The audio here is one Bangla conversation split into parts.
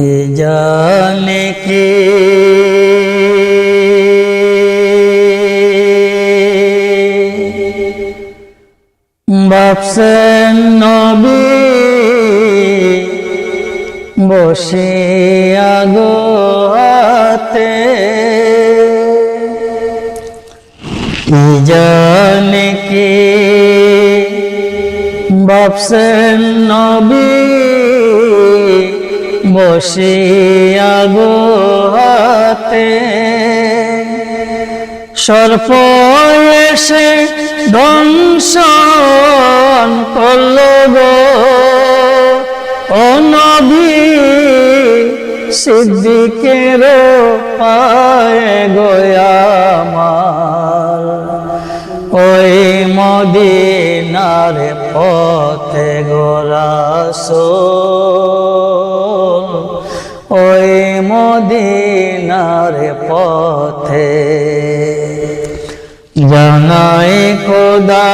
এ জানে কে? বাপসেন নবী বসে আগোয়াতে কি জানে কে? বাপসেন নবী বসে আগোয়াতে সর্প এসে দংশন করল গো। ও নবী সিদ্দিকের পায়ে গোয়ামার ওই মদিনার পথে গোরাসোল ওই মদিনার পথে। জানাই খোদা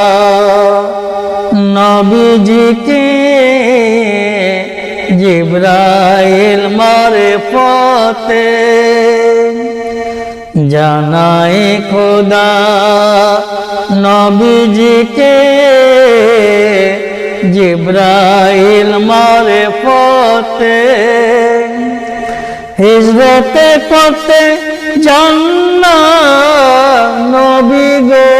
নবীজিকে জিব্রাইল মারে পথে। জানাই খোদা নবীজিকে জিব্রাইল মারে পথে। হিজরতে করতে জান্না নবী গো।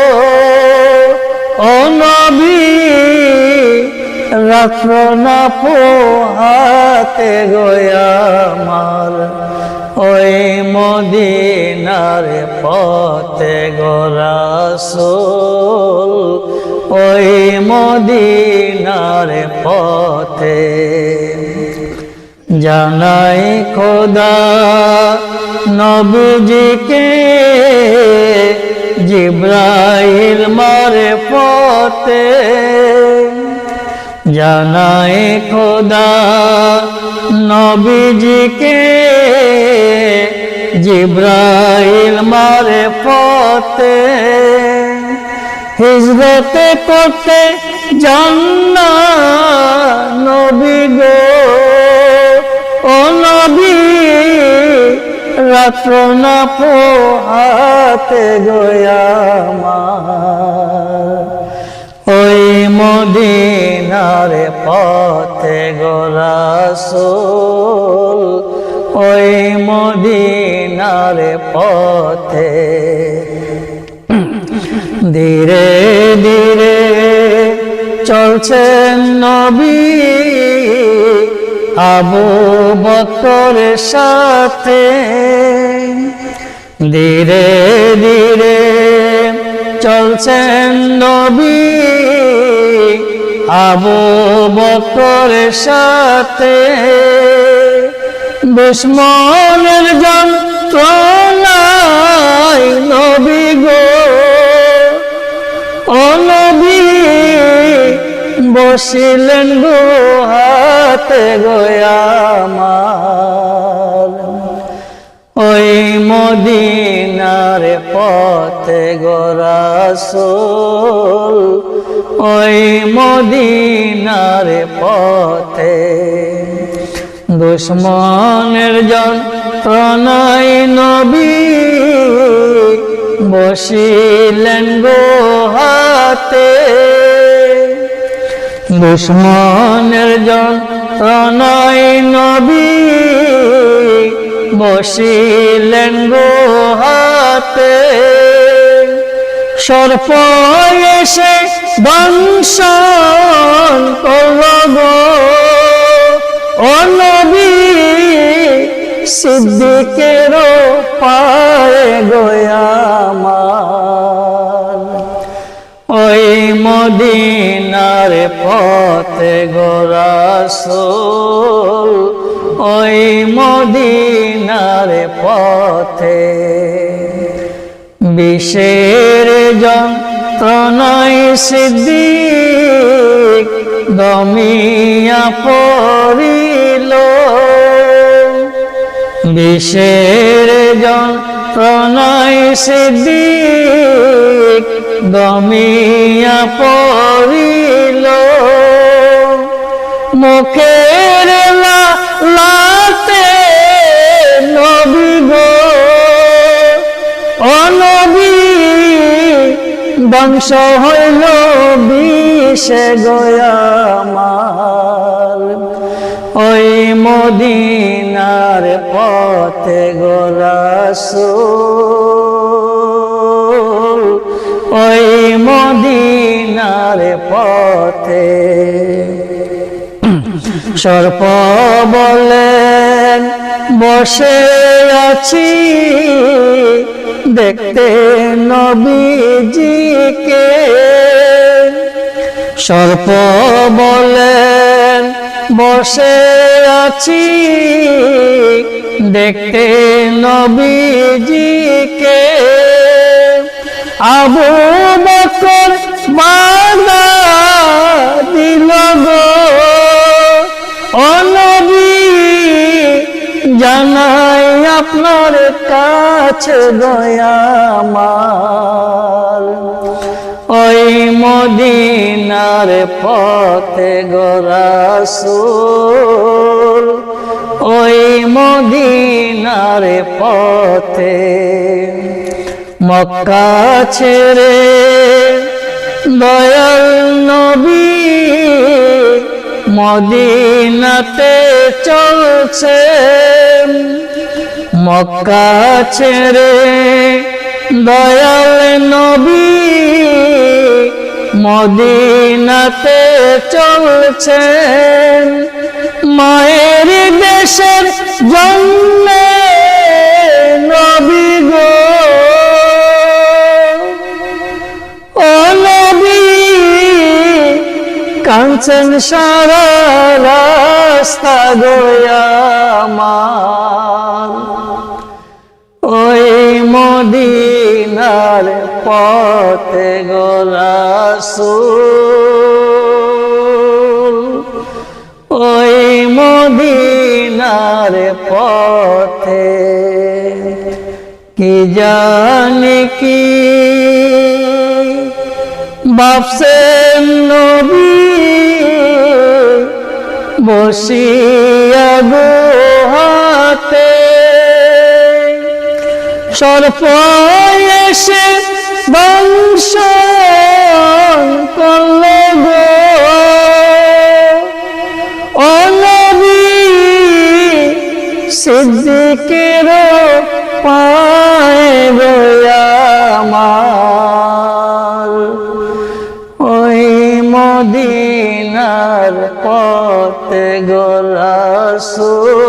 ও নবী, রাত্র না পোহাতে গোয়ামার ওই মদিনার পথে গোরাসোল ওই মদিনার পথে জানাই খোদা নবজিকে জিব্রাইল মারে পথে। জানাই খোদা নবীজিকে জিব্রাইল মারে পথে। হিজরতে করতে জান্না নবী গো। রাত্র না পোহাতে গোয়ামার ওই মদিনার পথে গোরাসোল ওই মদিনার পথে ধীরে ধীরে চলছেন নবী। আবু বকরের সাথে ধীরে ধীরে চলছেন নবী। আবু বকরের সাথে দুশ্মনের যন্ত্রণায় বসিলেন গুহাতে গোয়ামার ওই মদিনার পথে গোরাসোল ওই মদিনার পথে দুশ্মনের যন্ত্রণায় নবী বসিলেন গোহাতে দুশ্মনের যন্ত্রণায় নবী বসিলেন গোহাতে সর্প এসে দংশন করব ও নবী, সিদ্দিকের পায়ে গোয়ামার ওই মদিনার পথে গোরাসোল ওই মদিনার পথে। বিশের যন্ত্রণায় সিদ্দিক দমিয়া পড়িল। বিশের প্রণয় সে দমিয়া পড়িল। মুখের লাতে নবী গো অনবী বংশ হইল বিষ গয়া গয়ামার ওই মদিনার পথে গোরাসুল ওই মদিনার পথে। সর্প বলেন বসে আছি। দেখতে নবীজিকে। সর্প বলেন বসে আছি দেখতে নবীজিকে। আবু বকর বাধা দিল গো। অনবী জানাই আপনার কাছে দয়ামার ওই মদিনার পথে গোরাসুল ওই মদিনার পথে মক্কা ছেড়ে দয়াল নবী মদিনাতে চলছে। মক্কা ছেড়ে দয়াল নবী মদিনাতে চলছে মায়ের দেশের জন্য নবী গো। ও নবী কাঞ্চন সারা রাস্তা গোয়ামার ওই মদিনার পথে গোরাসুল ওই মদিনার পথে কি জানি কি? বাপসেন নবী বসিয়া গুহাতে সর্প এসে বংশ করলে গো। ও নবী সিদ্দিকের পায় আমার। ওই মদিনার পথে গোরাসুল